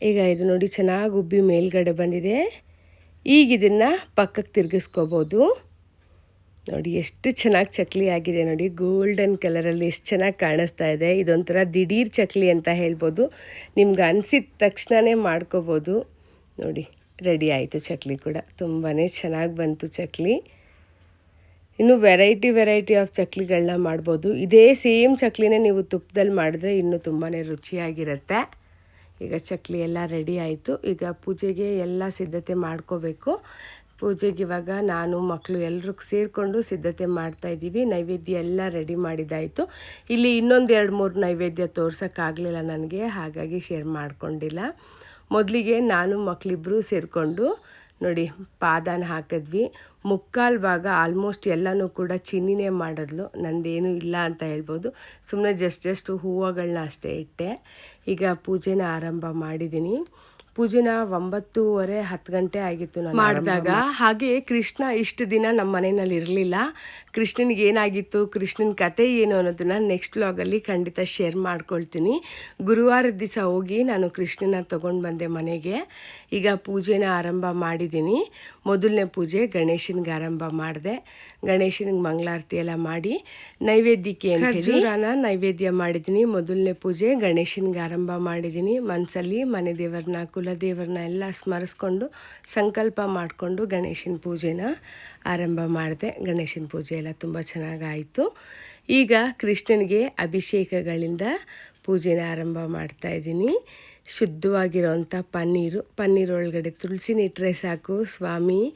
ಈಗ ಇದು ನೋಡಿ ಚೆನ್ನಾಗಿ ಉಬ್ಬಿ ಮೇಲ್ಗಡೆ ಬಂದಿದೆ. ಈಗ ಇದನ್ನು ಪಕ್ಕಕ್ಕೆ ತಿರುಗಿಸ್ಕೋಬೋದು. ನೋಡಿ, ಎಷ್ಟು ಚೆನ್ನಾಗಿ ಚಕ್ಲಿ ಆಗಿದೆ ನೋಡಿ. ಗೋಲ್ಡನ್ ಕಲರಲ್ಲಿ ಎಷ್ಟು ಚೆನ್ನಾಗಿ ಕಾಣಿಸ್ತಾ ಇದೆ. ಇದೊಂಥರ ದಿಢೀರ್ ಚಕ್ಲಿ ಅಂತ ಹೇಳ್ಬೋದು. ನಿಮ್ಗೆ ಅನಿಸಿದ ತಕ್ಷಣವೇ ಮಾಡ್ಕೋಬೋದು. ನೋಡಿ ರೆಡಿ ಆಯಿತು ಚಕ್ಲಿ ಕೂಡ. ತುಂಬಾ ಚೆನ್ನಾಗಿ ಬಂತು ಚಕ್ಲಿ. ಇನ್ನು ವೆರೈಟಿ ವೆರೈಟಿ ಆಫ್ ಚಕ್ಲಿಗಳನ್ನ ಮಾಡ್ಬೋದು. ಇದೇ ಸೇಮ್ ಚಕ್ಲಿನೇ ನೀವು ತುಪ್ಪದಲ್ಲಿ ಮಾಡಿದ್ರೆ ಇನ್ನೂ ತುಂಬಾ ರುಚಿಯಾಗಿರುತ್ತೆ. ಈಗ ಚಕ್ಲಿ ಎಲ್ಲ ರೆಡಿ ಆಯಿತು. ಈಗ ಪೂಜೆಗೆ ಎಲ್ಲ ಸಿದ್ಧತೆ ಮಾಡ್ಕೋಬೇಕು. ಪೂಜೆಗೆ ಇವಾಗ ನಾನು ಮಕ್ಕಳು ಎಲ್ಲರೂ ಸೇರಿಕೊಂಡು ಸಿದ್ಧತೆ ಮಾಡ್ತಾ ಇದ್ದೀವಿ. ನೈವೇದ್ಯ ಎಲ್ಲ ರೆಡಿ ಮಾಡಿದ್ದಾಯಿತು ಇಲ್ಲಿ ಇನ್ನೊಂದು ಎರಡು ಮೂರು ನೈವೇದ್ಯ ತೋರ್ಸೋಕ್ಕಾಗಲಿಲ್ಲ ನನಗೆ, ಹಾಗಾಗಿ ಶೇರ್ ಮಾಡಿಕೊಂಡಿಲ್ಲ. ಮೊದಲಿಗೆ ನಾನು ಮಕ್ಕಳಿಬ್ಬರೂ ಸೇರಿಕೊಂಡು ನೋಡಿ, ಪಾದಾನ ಹಾಕಿದ್ವಿ. ಮುಕ್ಕಾಲು ಭಾಗ ಆಲ್ಮೋಸ್ಟ್ ಎಲ್ಲನೂ ಕೂಡ ಚಿನ್ನಿನೇ ಮಾಡಿದ್ಲು. ನಂದೇನು ಇಲ್ಲ ಅಂತ ಹೇಳ್ಬೋದು. ಸುಮ್ಮನೆ ಜಸ್ಟ್ ಜಸ್ಟ್ ಹೂವುಗಳನ್ನ ಅಷ್ಟೇ ಇಟ್ಟೆ. ಈಗ ಪೂಜೆನ ಆರಂಭ ಮಾಡಿದ್ದೀನಿ ಪೂಜೆನ ಒಂಬತ್ತೂವರೆ ಹತ್ತು ಗಂಟೆ ಆಗಿತ್ತು ನಾನು ಮಾಡಿದಾಗ ಹಾಗೆ ಕೃಷ್ಣ ಇಷ್ಟು ದಿನ ನಮ್ಮ ಮನೆಯಲ್ಲಿ ಇರಲಿಲ್ಲ. ಕೃಷ್ಣನಿಗೆ ಏನಾಗಿತ್ತು ಕೃಷ್ಣನ ಕತೆ ಏನು ಅನ್ನೋದನ್ನ ನೆಕ್ಸ್ಟ್ ವ್ಲಾಗಲ್ಲಿ ಖಂಡಿತ ಶೇರ್ ಮಾಡ್ಕೊಳ್ತೀನಿ. ಗುರುವಾರದ ದಿವಸ ಹೋಗಿ ನಾನು ಕೃಷ್ಣನ ತೊಗೊಂಡು ಬಂದೆ ಮನೆಗೆ. ಈಗ ಪೂಜೆನ ಆರಂಭ ಮಾಡಿದ್ದೀನಿ. ಮೊದಲನೇ ಪೂಜೆ ಗಣೇಶನಿಗೆ ಆರಂಭ ಮಾಡಿದೆ. ಗಣೇಶನಿಗೆ ಮಂಗಳಾರತಿ ಎಲ್ಲ ಮಾಡಿ ನೈವೇದ್ಯಕ್ಕೆ ಖರ್ಜೂರನ ನೈವೇದ್ಯ ಮಾಡಿದ್ದೀನಿ. ಮೊದಲನೇ ಪೂಜೆ ಗಣೇಶನಿಗೆ ಆರಂಭ ಮಾಡಿದ್ದೀನಿ. ಮನಸ್ಸಲ್ಲಿ ಮನೆ ದೇವರನ್ನ ಕುಲದೇವರನ್ನ ಎಲ್ಲ ಸ್ಮರಿಸ್ಕೊಂಡು ಸಂಕಲ್ಪ ಮಾಡಿಕೊಂಡು ಗಣೇಶನ ಪೂಜೆನ ಆರಂಭ ಮಾಡಿದೆ. ಗಣೇಶನ ಪೂಜೆ ಎಲ್ಲ ತುಂಬ ಚೆನ್ನಾಗಾಯಿತು. ಈಗ ಕೃಷ್ಣನಿಗೆ ಅಭಿಷೇಕಗಳಿಂದ ಪೂಜೆನ ಆರಂಭ ಮಾಡ್ತಾ ಇದ್ದೀನಿ. ಪನ್ನೀರು ಪನ್ನೀರು ಒಳಗಡೆ ತುಳಸಿ ಇಟ್ಟರೆ ಸಾಕು ಸ್ವಾಮಿ.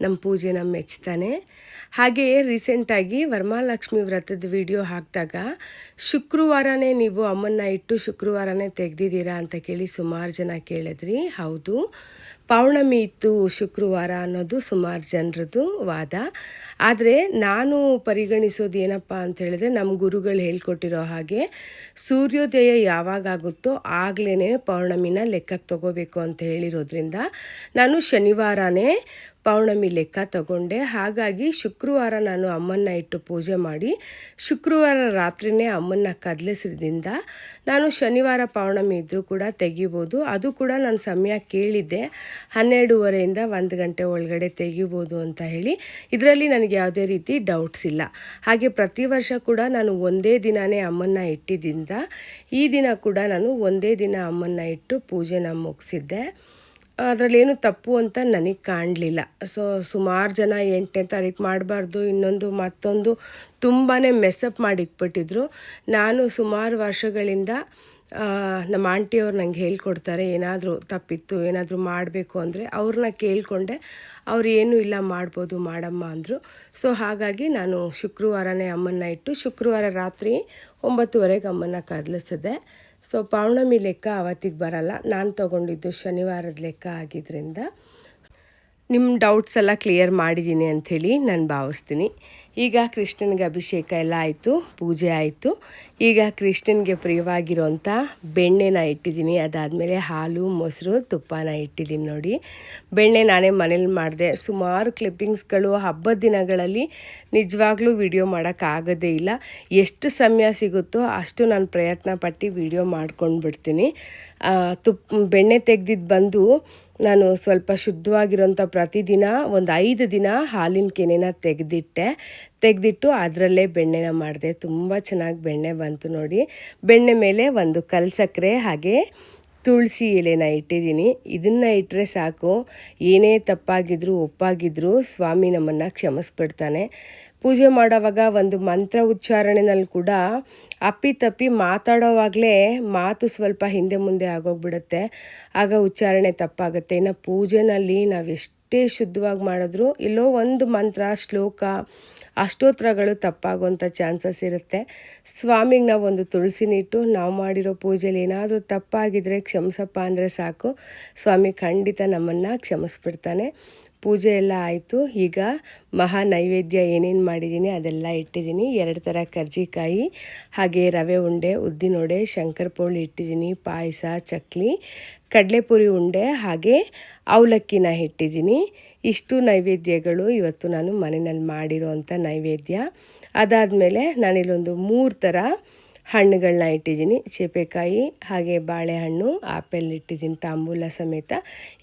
ನಮ್ಮ ಪೂಜೆನ ಮೆಚ್ತಾನೆ. ಹಾಗೆಯೇ ರೀಸೆಂಟಾಗಿ ವರಮಹಾಲಕ್ಷ್ಮಿ ವ್ರತದ ವಿಡಿಯೋ ಹಾಕಿದಾಗ, ಶುಕ್ರವಾರನೇ ನೀವು ಅಮ್ಮನ್ನ ಇಟ್ಟು ಶುಕ್ರವಾರನೇ ತೆಗೆದಿದ್ದೀರಾ ಅಂತ ಕೇಳಿ ಸುಮಾರು ಜನ ಕೇಳಿದ್ರಿ. ಹೌದು. ಪೌರ್ಣಮಿ ಇತ್ತು ಶುಕ್ರವಾರ ಅನ್ನೋದು ಸುಮಾರು ಜನರದ್ದು ವಾದ. ಆದರೆ ನಾನು ಪರಿಗಣಿಸೋದು ಏನಪ್ಪ ಅಂತ ಹೇಳಿದ್ರೆ ನಮ್ಮ ಗುರುಗಳು ಹೇಳ್ಕೊಟ್ಟಿರೋ ಹಾಗೆ ಸೂರ್ಯೋದಯ ಯಾವಾಗ ಆಗುತ್ತೋ ಆಗಲೇ ಪೌರ್ಣಮಿನ ಲೆಕ್ಕಕ್ಕೆ ತಗೋಬೇಕು ಅಂತ ಹೇಳಿರೋದ್ರಿಂದ, ನಾನು ಶನಿವಾರನೇ ಪೌರ್ಣಮಿ ಲೆಕ್ಕ ತಗೊಂಡೆ. ಹಾಗಾಗಿ ಶುಕ್ರವಾರ ನಾನು ಅಮ್ಮನ್ನ ಇಟ್ಟು ಪೂಜೆ ಮಾಡಿ, ಶುಕ್ರವಾರ ರಾತ್ರಿನೇ ಅಮ್ಮನ್ನ ಕದಲಿಸಿದ್ರಿಂದ ನಾನು ಶನಿವಾರ ಪೌರ್ಣಮಿ ಇದ್ದರೂ ಕೂಡ ತೆಗಿಬೋದು. ಅದು ಕೂಡ ನಾನು ಸಮಯ ಕೇಳಿದ್ದೆ. ಹನ್ನೆರಡೂವರೆಯಿಂದ ಒಂದು ಗಂಟೆ ಒಳಗಡೆ ತೆಗಿಬೋದು ಅಂತ ಹೇಳಿ. ಇದರಲ್ಲಿ ನನಗೆ ಯಾವುದೇ ರೀತಿ ಡೌಟ್ಸ್ ಇಲ್ಲ. ಹಾಗೆ ಪ್ರತಿ ವರ್ಷ ಕೂಡ ನಾನು ಒಂದೇ ದಿನವೇ ಅಮ್ಮನ್ನ ಇಟ್ಟಿದ್ದರಿಂದ ಈ ದಿನ ಕೂಡ ನಾನು ಒಂದೇ ದಿನ ಅಮ್ಮನ್ನ ಇಟ್ಟು ಪೂಜೆನ ಮುಗಿಸಿದ್ದೆ. ಅದರಲ್ಲೇನು ತಪ್ಪು ಅಂತ ನನಗೆ ಕಾಣಲಿಲ್ಲ. ಸೊ ಸುಮಾರು ಜನ ಎಂಟನೇ ತಾರೀಕು ಮಾಡಬಾರ್ದು, ಇನ್ನೊಂದು ಮತ್ತೊಂದು ತುಂಬಾ ಮೆಸ್ಸಪ್ ಮಾಡಿಟ್ಬಿಟ್ಟಿದ್ರು. ನಾನು ಸುಮಾರು ವರ್ಷಗಳಿಂದ ನಮ್ಮ ಆಂಟಿಯವ್ರು ನಂಗೆ ಹೇಳ್ಕೊಡ್ತಾರೆ, ಏನಾದರೂ ತಪ್ಪಿತ್ತು, ಏನಾದರೂ ಮಾಡಬೇಕು ಅಂದರೆ ಅವ್ರನ್ನ ಕೇಳಿಕೊಂಡೆ, ಅವ್ರು ಏನೂ ಇಲ್ಲ ಮಾಡ್ಬೋದು ಮಾಡಮ್ಮ ಅಂದರು. ಸೊ ಹಾಗಾಗಿ ನಾನು ಶುಕ್ರವಾರನೇ ಅಮ್ಮನ್ನ ಇಟ್ಟು, ಶುಕ್ರವಾರ ರಾತ್ರಿ ಒಂಬತ್ತುವರೆಗೆ ಅಮ್ಮನ್ನ ಕದಲಿಸಿದೆ ಸೊ ಪೌರ್ಣಮಿ ಲೆಕ್ಕ ಅವತ್ತಿಗೆ ಬರಲ್ಲ. ನಾನು ತೊಗೊಂಡಿದ್ದು ಶನಿವಾರದ ಲೆಕ್ಕ ಆಗಿದ್ದರಿಂದ ನಿಮ್ಮ ಡೌಟ್ಸ್ ಎಲ್ಲ ಕ್ಲಿಯರ್ ಮಾಡಿದ್ದೀನಿ ಅಂಥೇಳಿ ನಾನು ಭಾವಿಸ್ತೀನಿ. ಈಗ ಕೃಷ್ಣನಿಗೆ ಅಭಿಷೇಕ ಎಲ್ಲ ಆಯಿತು, ಪೂಜೆ ಆಯಿತು. ಈಗ ಕ್ರಿಶ್ಚನ್ಗೆ ಪ್ರಿಯವಾಗಿರುವಂಥ ಬೆಣ್ಣೆನ ಇಟ್ಟಿದ್ದೀನಿ. ಅದಾದಮೇಲೆ ಹಾಲು, ಮೊಸರು, ತುಪ್ಪನ ಇಟ್ಟಿದ್ದೀನಿ ನೋಡಿ. ಬೆಣ್ಣೆ ನಾನೇ ಮನೇಲಿ ಮಾಡಿದೆ. ಸುಮಾರು ಕ್ಲಿಪ್ಪಿಂಗ್ಸ್ಗಳು ಹಬ್ಬದ ದಿನಗಳಲ್ಲಿ ನಿಜವಾಗ್ಲೂ ವಿಡಿಯೋ ಮಾಡೋಕ್ಕಾಗೋದೇ ಇಲ್ಲ. ಎಷ್ಟು ಸಮಯ ಸಿಗುತ್ತೋ ಅಷ್ಟು ನಾನು ಪ್ರಯತ್ನ ಪಟ್ಟು ವಿಡಿಯೋ ಮಾಡ್ಕೊಂಡು ಬಿಡ್ತೀನಿ ತುಪ್ಪ ಬೆಣ್ಣೆ ತೆಗೆದಿದ್ದು ಬಂದು ನಾನು ಸ್ವಲ್ಪ ಶುದ್ಧವಾಗಿರೋಂಥ ಪ್ರತಿದಿನ ಒಂದು ಐದು ದಿನ ಹಾಲಿನ ಕೆನೆನ ತೆಗೆದಿಟ್ಟೆ. ತೆಗೆದಿಟ್ಟು ಅದರಲ್ಲೇ ಬೆಣ್ಣೆನ ಮಾಡಿದೆ. ತುಂಬ ಚೆನ್ನಾಗಿ ಬೆಣ್ಣೆ ಬಂತು ನೋಡಿ. ಬೆಣ್ಣೆ ಮೇಲೆ ಒಂದು ಕಲ್ ಸಕ್ಕರೆ ಹಾಗೆ ತುಳಸಿ ಎಲೆನ ಇಟ್ಟಿದ್ದೀನಿ. ಇದನ್ನು ಇಟ್ಟರೆ ಸಾಕು. ಏನೇ ತಪ್ಪಾಗಿದ್ದರೂ ಒಪ್ಪಾಗಿದ್ದರೂ ಸ್ವಾಮಿ ನಮ್ಮನ್ನು ಕ್ಷಮಿಸ್ಬಿಡ್ತಾನೆ. ಪೂಜೆ ಮಾಡೋವಾಗ ಒಂದು ಮಂತ್ರ ಉಚ್ಚಾರಣೆನಲ್ಲಿ ಕೂಡ ಅಪ್ಪಿ ತಪ್ಪಿ ಮಾತಾಡೋವಾಗಲೇ ಮಾತು ಸ್ವಲ್ಪ ಹಿಂದೆ ಮುಂದೆ ಆಗೋಗ್ಬಿಡುತ್ತೆ. ಆಗ ಉಚ್ಚಾರಣೆ ತಪ್ಪಾಗುತ್ತೆ. ಇನ್ನು ಪೂಜೆನಲ್ಲಿ ನಾವು ಎಷ್ಟೇ ಶುದ್ಧವಾಗಿ ಮಾಡಿದ್ರು ಇಲ್ಲೋ ಒಂದು ಮಂತ್ರ, ಶ್ಲೋಕ, ಅಷ್ಟೋತ್ರಗಳು ತಪ್ಪಾಗುವಂಥ ಚಾನ್ಸಸ್ ಇರುತ್ತೆ. ಸ್ವಾಮಿಗೆ ನಾವು ಒಂದು ತುಳಸಿನಿಟ್ಟು ನಾವು ಮಾಡಿರೋ ಪೂಜೆಯಲ್ಲಿ ಏನಾದರೂ ತಪ್ಪಾಗಿದ್ದರೆ ಕ್ಷಮಿಸಪ್ಪ ಅಂದರೆ ಸಾಕು. ಸ್ವಾಮಿ ಖಂಡಿತ ನಮ್ಮನ್ನು ಕ್ಷಮಿಸ್ಬಿಡ್ತಾನೆ. ಪೂಜೆ ಎಲ್ಲ ಆಯಿತು. ಈಗ ಮಹಾ ನೈವೇದ್ಯ ಏನೇನು ಮಾಡಿದ್ದೀನಿ ಅದೆಲ್ಲ ಇಟ್ಟಿದ್ದೀನಿ ಎರಡು ಥರ ಕರ್ಜಿಕಾಯಿ, ಹಾಗೆ ರವೆ ಉಂಡೆ ಉದ್ದಿನೊಡೆ ಶಂಕರಪೋಳಿ ಇಟ್ಟಿದ್ದೀನಿ ಪಾಯಸ, ಚಕ್ಲಿ, ಕಡಲೆಪುರಿ ಉಂಡೆ, ಹಾಗೆ ಅವಲಕ್ಕಿನ ಇಟ್ಟಿದ್ದೀನಿ ಇಷ್ಟು ನೈವೇದ್ಯಗಳು ಇವತ್ತು ನಾನು ಮನೆಯಲ್ಲಿ ಮಾಡಿರೋ ಅಂಥ ನೈವೇದ್ಯ. ಅದಾದಮೇಲೆ ನಾನಿಲ್ಲೊಂದು ಮೂರು ಥರ ಹಣ್ಣುಗಳನ್ನ ಇಟ್ಟಿದ್ದೀನಿ. ಚೇಪೆಕಾಯಿ ಹಾಗೆ ಬಾಳೆಹಣ್ಣು, ಆಪೆಲ್ ಇಟ್ಟಿದ್ದೀನಿ, ತಾಂಬೂಲ ಸಮೇತ.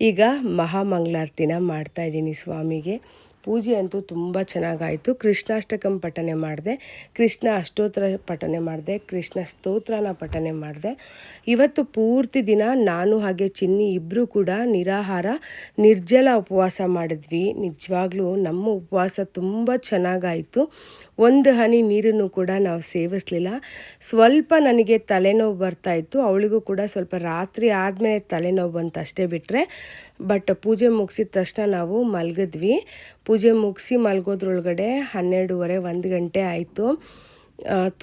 ಈಗ ಮಹಾಮಂಗಳಾರತಿನ ಮಾಡ್ತಾಯಿದ್ದೀನಿ ಸ್ವಾಮಿಗೆ. ಪೂಜೆ ಅಂತೂ ತುಂಬ ಚೆನ್ನಾಗಾಯಿತು. ಕೃಷ್ಣಾಷ್ಟಕಂ ಪಠನೆ ಮಾಡಿದೆ. ಕೃಷ್ಣ ಅಷ್ಟೋತ್ತರ ಪಠನೆ ಮಾಡಿದೆ. ಕೃಷ್ಣ ಸ್ತೋತ್ರನ ಪಠನೆ ಮಾಡಿದೆ. ಇವತ್ತು ಪೂರ್ತಿ ದಿನ ನಾನು ಹಾಗೆ ಚಿನ್ನಿ ಇಬ್ಬರೂ ಕೂಡ ನಿರಾಹಾರ, ನಿರ್ಜಲ ಉಪವಾಸ ಮಾಡಿದ್ವಿ. ನಿಜವಾಗ್ಲೂ ನಮ್ಮ ಉಪವಾಸ ತುಂಬ ಚೆನ್ನಾಗಾಯಿತು. ಒಂದು ಹನಿ ನೀರನ್ನು ಕೂಡ ನಾವು ಸೇವಿಸಲಿಲ್ಲ. ಸ್ವಲ್ಪ ನನಗೆ ತಲೆನೋವು ಬರ್ತಾಯಿತ್ತು ಅವಳಿಗೂ ಕೂಡ ಸ್ವಲ್ಪ ರಾತ್ರಿ ಆದಮೇಲೆ ತಲೆನೋವು ಬಂತು ಅಷ್ಟೇ ಬಿಟ್ಟರೆ ಬಟ್ ಪೂಜೆ ಮುಗಿಸಿದ ತಕ್ಷಣ ನಾವು ಮಲಗಿದ್ವಿ. ಪೂಜೆ ಮುಗಿಸಿ ಮಲಗೋದ್ರೊಳಗಡೆ ಹನ್ನೆರಡೂವರೆ, ಒಂದು ಗಂಟೆ ಆಯಿತು.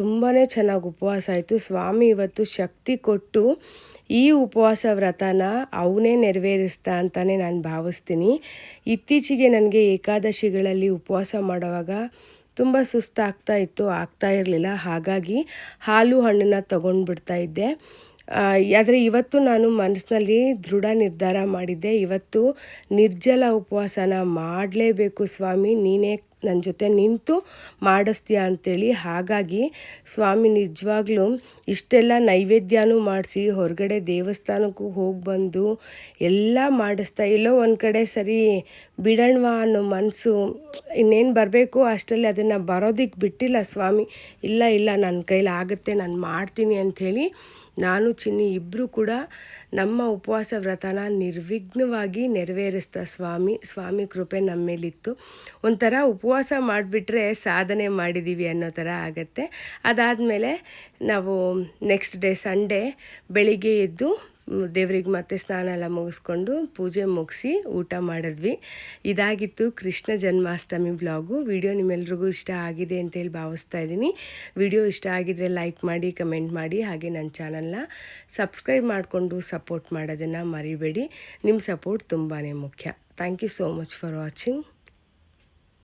ತುಂಬಾ ಚೆನ್ನಾಗಿ ಉಪವಾಸ ಆಯಿತು. ಸ್ವಾಮಿ ಇವತ್ತು ಶಕ್ತಿ ಕೊಟ್ಟು ಈ ಉಪವಾಸ ವ್ರತನ ಅವನೇ ನೆರವೇರಿಸ್ತಾ ಅಂತಲೇ ನಾನು ಭಾವಿಸ್ತೀನಿ. ಇತ್ತೀಚೆಗೆ ನನಗೆ ಏಕಾದಶಿಗಳಲ್ಲಿ ಉಪವಾಸ ಮಾಡುವಾಗ ತುಂಬ ಸುಸ್ತಾಗ್ತಾ ಇತ್ತು, ಆಗ್ತಾ ಇರಲಿಲ್ಲ. ಹಾಗಾಗಿ ಹಾಲು ಹಣ್ಣನ್ನು ತೊಗೊಂಡ್ಬಿಡ್ತಾ ಇದ್ದೆ. ಆದರೆ ಇವತ್ತು ನಾನು ಮನಸ್ಸಿನಲ್ಲಿ ದೃಢ ನಿರ್ಧಾರ ಮಾಡಿದ್ದೆ. ಇವತ್ತು ನಿರ್ಜಲ ಉಪವಾಸನ ಮಾಡಲೇಬೇಕು ಸ್ವಾಮಿ. ನೀನೇ ನನ್ನ ಜೊತೆ ನಿಂತು ಮಾಡಿಸ್ತೀಯ ಅಂಥೇಳಿ ಹಾಗಾಗಿ ಸ್ವಾಮಿ ನಿಜವಾಗ್ಲೂ ಇಷ್ಟೆಲ್ಲ ನೈವೇದ್ಯನೂ ಮಾಡಿಸಿ ಹೊರಗಡೆ ದೇವಸ್ಥಾನಕ್ಕೂ ಹೋಗಿ ಬಂದು ಎಲ್ಲ ಮಾಡಿಸ್ತಾ ಇಲ್ಲೋ ಒಂದು ಕಡೆ ಸರಿ ಬಿಡಣ್ವಾ ಅನ್ನೋ ಮನಸ್ಸು ಇನ್ನೇನು ಬರಬೇಕು ಅಷ್ಟರಲ್ಲಿ ಅದನ್ನು ಬರೋದಕ್ಕೆ ಬಿಟ್ಟಿಲ್ಲ ಸ್ವಾಮಿ. ಇಲ್ಲ ಇಲ್ಲ ನನ್ನ ಕೈಲಿ ಆಗುತ್ತೆ, ನಾನು ಮಾಡ್ತೀನಿ ಅಂಥೇಳಿ ನಾನು ಚಿನ್ನಿ ಇಬ್ಬರೂ ಕೂಡ ನಮ್ಮ ಉಪವಾಸ ವ್ರತನ ನಿರ್ವಿಘ್ನವಾಗಿ ನೆರವೇರಿಸ್ತಾ ಸ್ವಾಮಿ ಸ್ವಾಮಿ ಕೃಪೆ ನಮ್ಮ ಮೇಲಿತ್ತು ಒಂಥರ ಉಪವಾಸ ಮಾಡಿಬಿಟ್ರೆ ಸಾಧನೆ ಮಾಡಿದ್ದೀವಿ ಅನ್ನೋ ಥರ ಆಗತ್ತೆ. ಅದಾದಮೇಲೆ ನಾವು ನೆಕ್ಸ್ಟ್ ಡೇ ಸಂಡೇ ಬೆಳಿಗ್ಗೆ ಎದ್ದು ದೇವ್ರಿಗೆ ಮತ್ತೆ ಸ್ನಾನ ಎಲ್ಲ ಮುಗಿಸ್ಕೊಂಡು ಪೂಜೆ ಮುಗಿಸಿ ಊಟ ಮಾಡಿದ್ವಿ. ಇದಾಗಿತ್ತು ಕೃಷ್ಣ ಜನ್ಮಾಷ್ಟಮಿ ಬ್ಲಾಗು ವಿಡಿಯೋ ನಿಮ್ಮೆಲ್ರಿಗೂ ಇಷ್ಟ ಆಗಿದೆ ಅಂತೇಳಿ ಭಾವಿಸ್ತಾ ಇದ್ದೀನಿ. ವಿಡಿಯೋ ಇಷ್ಟ ಆಗಿದ್ರೆ ಲೈಕ್ ಮಾಡಿ ಕಮೆಂಟ್ ಮಾಡಿ, ಹಾಗೆ ನನ್ನ ಚಾನಲ್ನ ಸಬ್ಸ್ಕ್ರೈಬ್ ಮಾಡಿಕೊಂಡು ಸಪೋರ್ಟ್ ಮಾಡೋದನ್ನು ಮರಿಬೇಡಿ. ನಿಮ್ಮ ಸಪೋರ್ಟ್ ತುಂಬಾ ಮುಖ್ಯ. Thank you so much for watching